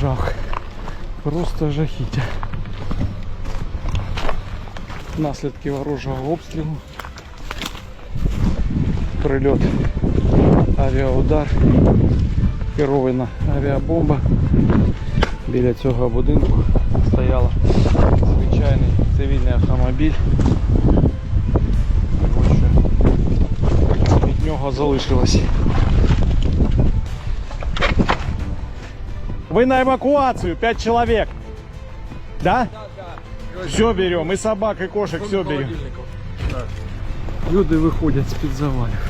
жах. Просто жахіття. Наслідки ворожого обстрілу. Прильот, авіаудар, керована авіабомба. Біля цього будинку стояла звичайний цивільний автомобіль. Від нього залишилось. Вы на эвакуацию, 5 человек. Да? Да, да. Все берем, и собак, и кошек, все берем. Люди виходять з-під завалів.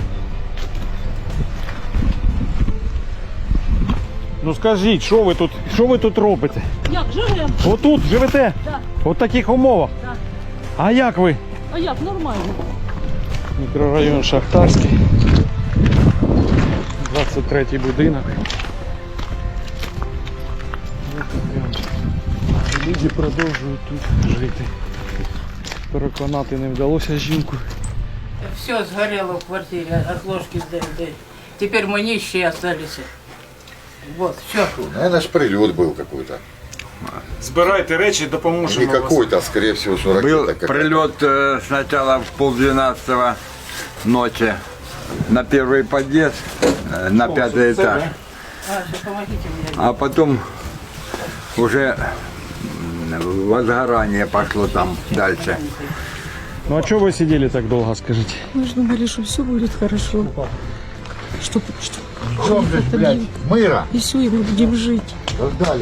Ну скажіть, що ви тут, що ви тут робите? Як живемо? Отут живете? Так. От в таких умовах? Так. А як ви? А як нормально? Мікрорайон Шахтарський. 23 будинок. Люди продовжують тут жити. Переконати не вдалося жінку. Все сгорело в квартире от ложки до, до. Теперь мы нищие остались. Вот, все. Наверное, ж прилет был какой-то. Збирайте речі, допоможемо. Не какой-то, а скорее всего, что ракета Был какая-то. прилет э, сначала в полдвенадцатого ночи на первый подъезд, э, на пятый этаж. А, сейчас помогите мне. А потом уже возгорание пошло там дальше. Ну а чого ви сиділи так довго, скажіть? Мы же думали, что все будет хорошо. Что, что Блядь, мыра. и все, и мы будем жить.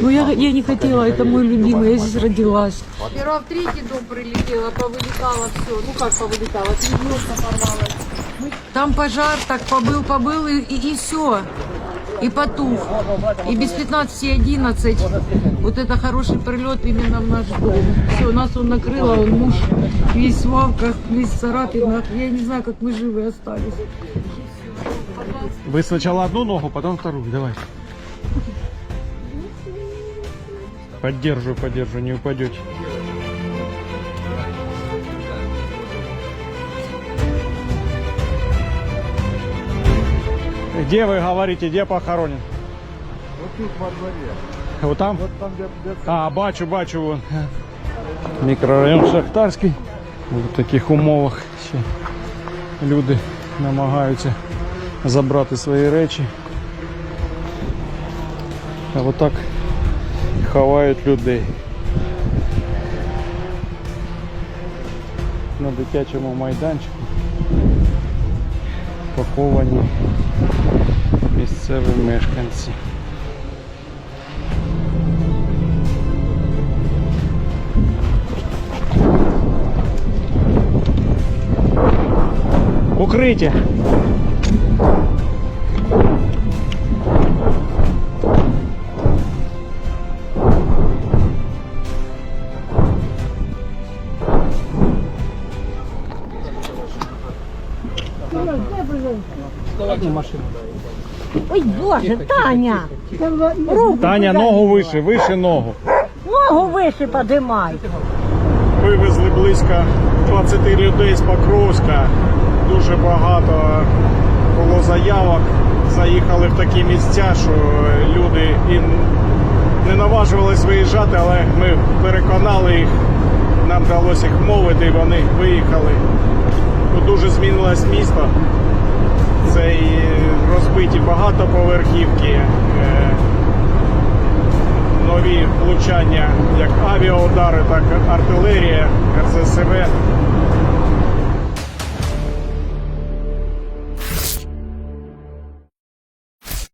Но я, я не хотела, это мой любимый, я здесь родилась. Вчера в третий дом прилетело, повылетало все. Ну как повылетало? Звездно порвалось. Там пожар так побыл, побыл и, и, все. И потух. И без 15-11 вот это хороший прилет именно в наш дом. Все, нас он накрыло, он муж весь в вавках, весь в царапинах. Я не знаю, как мы живы остались. Ви спочатку одну ногу, потім вторую. Давай. Поддерживаю, поддерживаю, не упадете. Где вы говорите, где похоронен? Вот тут во дворе. Вот там? Вот там, где, А, бачу, бачу вон. Мікрорайон Шахтарський. В таких умовах ще люди намагаються забрати свої речі. А отак ховають людей. На дитячому майданчику поховані місцеві мешканці. Укриття! Ой, Боже, Таня! Таня, ногу вище, вище ногу. Ногу вище подимай. Вивезли близько 20 людей з Покровська. Дуже багато було заявок. Заїхали в такі місця, що люди і не наважувались виїжджати, але ми переконали їх. Нам вдалося їх мовити, вони виїхали. Тут дуже змінилось місто. Це і розбиті багатоповерхівки, е, нові влучання, як авіаудари, так і артилерія, РССВ.